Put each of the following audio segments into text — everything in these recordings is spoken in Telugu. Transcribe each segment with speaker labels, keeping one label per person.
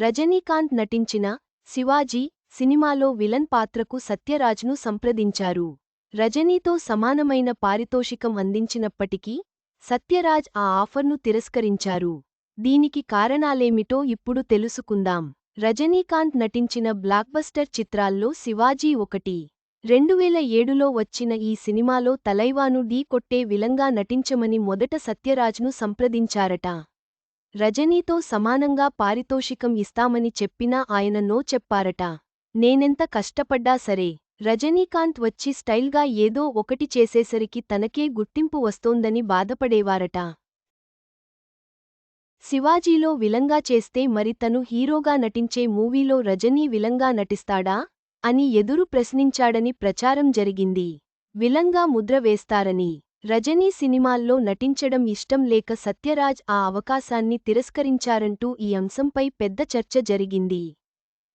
Speaker 1: రజనీకాంత్ నటించిన శివాజీ సినిమాలో విలన్ పాత్రకు సత్యరాజ్ను సంప్రదించారు. రజనీతో సమానమైన పారితోషికం అందించినప్పటికీ సత్యరాజ్ ఆ ఆఫర్ను తిరస్కరించారు. దీనికి కారణాలేమిటో ఇప్పుడు తెలుసుకుందాం. రజనీకాంత్ నటించిన బ్లాక్బస్టర్ చిత్రాల్లో శివాజీ ఒకటి. రెండువేల ఏడులో వచ్చిన ఈ సినిమాలో తలైవాను ఢీ కొట్టే విలంగా నటించమని మొదట సత్యరాజ్ను సంప్రదించారట. రజనీతో సమానంగా పారితోషికం ఇస్తామని చెప్పినా ఆయన నో చెప్పారట. నేనెంత కష్టపడ్డా సరే. రజనీకాంత్ వచ్చి స్టైల్గా ఏదో ఒకటి చేసేసరికి తనకే గుర్తింపు వస్తోందని బాధపడేవారట. శివాజీలో విలంగా చేస్తే మరి తను హీరోగా నటించే మూవీలో రజనీ విలంగా నటిస్తాడా? అని ఎదురు ప్రశ్నించాడని ప్రచారం జరిగింది. విలంగా ముద్ర వేస్తారని. రజనీ సినిమాల్లో నటించడం ఇష్టం లేక సత్యరాజ్ ఆ అవకాశాన్ని తిరస్కరించారంటూ ఈ అంశంపై పెద్ద చర్చ జరిగింది.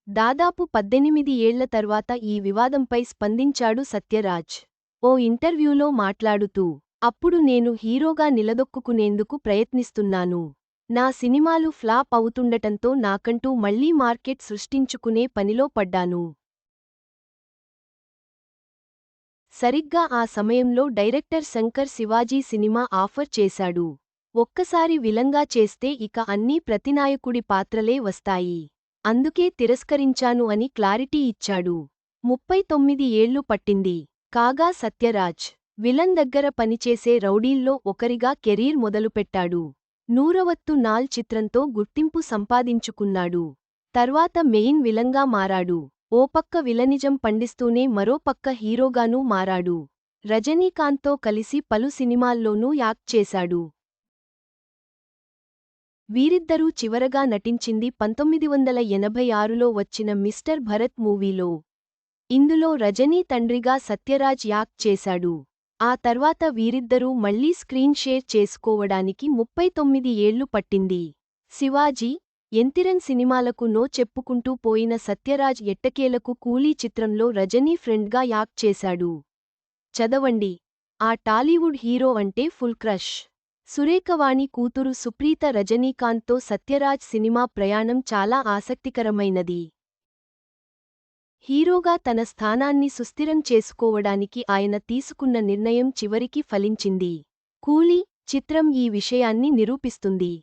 Speaker 1: దాదాపు పద్దెనిమిది ఏళ్ళ తర్వాత ఈ వివాదంపై స్పందించాడు సత్యరాజ్. ఓ ఇంటర్వ్యూలో మాట్లాడుతూ అప్పుడు నేను హీరోగా నిలదొక్కుకునేందుకు ప్రయత్నిస్తున్నాను. నా సినిమాలు ఫ్లాప్ అవుతుండటంతో నాకంటూ మళ్ళీ మార్కెట్ సృష్టించుకునే పనిలో పడ్డాను. సరిగ్గా ఆ సమయంలో director Shankar Shivaji cinema offer చేశాడు. ఒక్కసారి విలంగా చేస్తే ఇక అన్నీ ప్రతినాయకుడి పాత్రలే వస్తాయి. అందుకే తిరస్కరించాను అని క్లారిటీ ఇచ్చాడు. ముప్పై తొమ్మిది ఏళ్ళు పట్టింది. కాగా సత్యరాజ్. విలన్ దగ్గర పనిచేసే రౌడీల్లో ఒకరిగా కెరీర్ మొదలుపెట్టాడు. నూరవత్తు నాల్ చిత్రంతో గుర్తింపు సంపాదించుకున్నాడు. తర్వాత మెయిన్ విలంగా మారాడు. ఓ పక్క విలనిజం పండిస్తూనే మరో పక్క హీరోగానూ మారాడు. రజనీకాంత్తో కలిసి పలు సినిమాల్లోనూ యాక్ట్ చేశాడు. వీరిద్దరూ చివరగా నటించింది పంతొమ్మిది వందల ఎనభై ఆరులో వచ్చిన మిస్టర్ భరత్ మూవీలో. ఇందులో రజనీ తండ్రిగా సత్యరాజ్ యాక్ట్ చేశాడు. ఆ తర్వాత వీరిద్దరూ మళ్ళీ స్క్రీన్ షేర్ చేసుకోవడానికి ముప్పై తొమ్మిది ఏళ్ళు పట్టింది. శివాజీ ఎంతిరన్ సినిమాలకు నో చెప్పుకుంటూ పోయిన సత్యరాజ్ ఎట్టకేలకు కూలీ చిత్రంలో రజనీ ఫ్రెండ్గా యాక్ట్ చేశాడు. చదవండి. ఆ టాలీవుడ్ హీరో అంటే ఫుల్ క్రష్. సురేఖవాణి కూతురు సుప్రీత రజనీకాంత్తో సత్యరాజ్ సినిమా ప్రయాణం చాలా ఆసక్తికరమైనది. హీరోగా తన స్థానాన్ని సుస్థిరం చేసుకోవడానికి ఆయన తీసుకున్న నిర్ణయం చివరికి ఫలించింది. కూలీ చిత్రం ఈ విషయాన్ని నిరూపిస్తుంది.